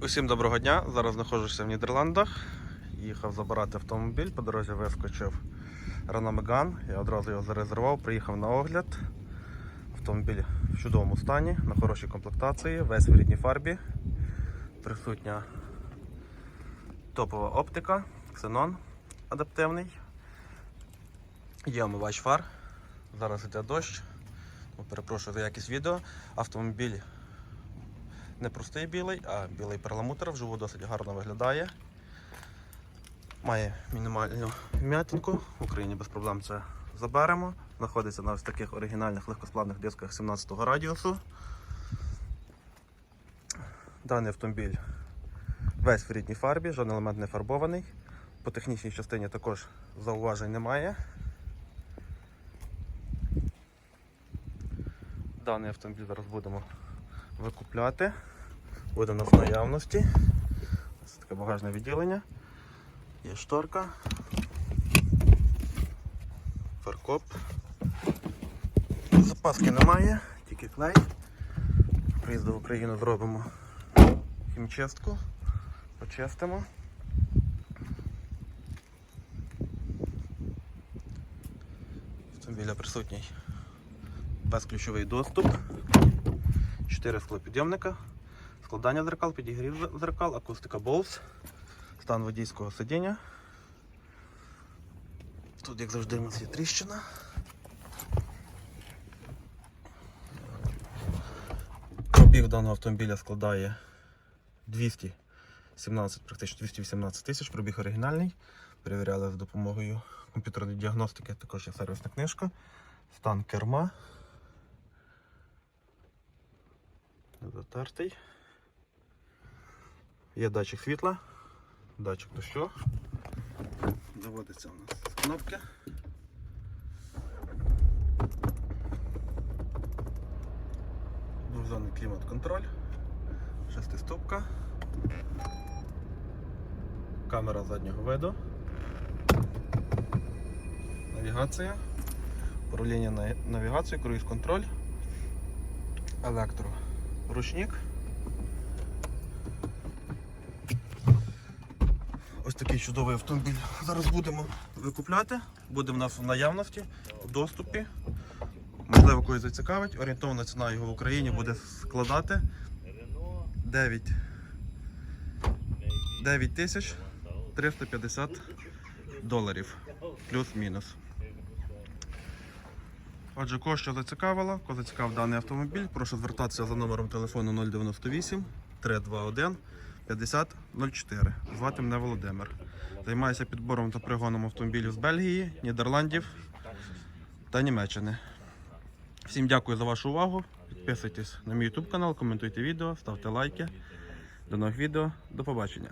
Усім доброго дня. Зараз знаходжуся в Нідерландах. Їхав забирати автомобіль. По дорозі вискочив Renault Megane. Я одразу його зарезервував, приїхав на огляд. Автомобіль в чудовому стані, на хорошій комплектації, весь в рідній фарбі. Присутня топова оптика, ксенон адаптивний. Є омивач фар. Зараз йде дощ. Перепрошую за якість відео. Автомобіль не простий білий, а білий перламутр. Вживу досить гарно виглядає. Має мінімальну вм'ятинку. В Україні без проблем це заберемо. Знаходиться на ось таких оригінальних легкосплавних дисках 17-го радіусу. Даний автомобіль весь в рідній фарбі, жоден елемент не фарбований. По технічній частині також зауважень немає. Даний автомобіль зараз будемо викупляти. Буде у нас в наявності. Ось таке багажне відділення. Є шторка. Фаркоп. Запаски немає, тільки клей. Приїзду в Україну зробимо хімчистку, почистимо. Автомобіля присутній безключовий доступ. 4 склопідйомника, складання зеркал, підігрів зеркал, акустика Bose, стан водійського сидіння. Тут, як завжди, у нас є тріщина. Пробіг даного автомобіля складає 217, практично 218 тисяч, пробіг оригінальний. Перевіряли за допомогою комп'ютерної діагностики, також є сервісна книжка, стан керма. Затертий. Є датчик світла, датчик дощу. Заводиться у нас з кнопки. Двохзонний клімат-контроль, шестиступка, камера заднього виду, навігація, управління на- навігацією, круїз-контроль, електро ручник. Ось такий чудовий автомобіль. Зараз будемо викупляти. Буде в нас в наявності, в доступі. Можливо, когось зацікавить. Орієнтовна ціна його в Україні буде складати 9, 9 тисяч 350 доларів. Плюс-мінус. Отже, кого що зацікавило, кого зацікавив даний автомобіль, прошу звертатися за номером телефону 098 321 5004. Звати мене Володимир. Займаюся підбором та пригоном автомобілів з Бельгії, Нідерландів та Німеччини. Всім дякую за вашу увагу. Підписуйтесь на мій YouTube канал, коментуйте відео, ставте лайки. До нових відео. До побачення.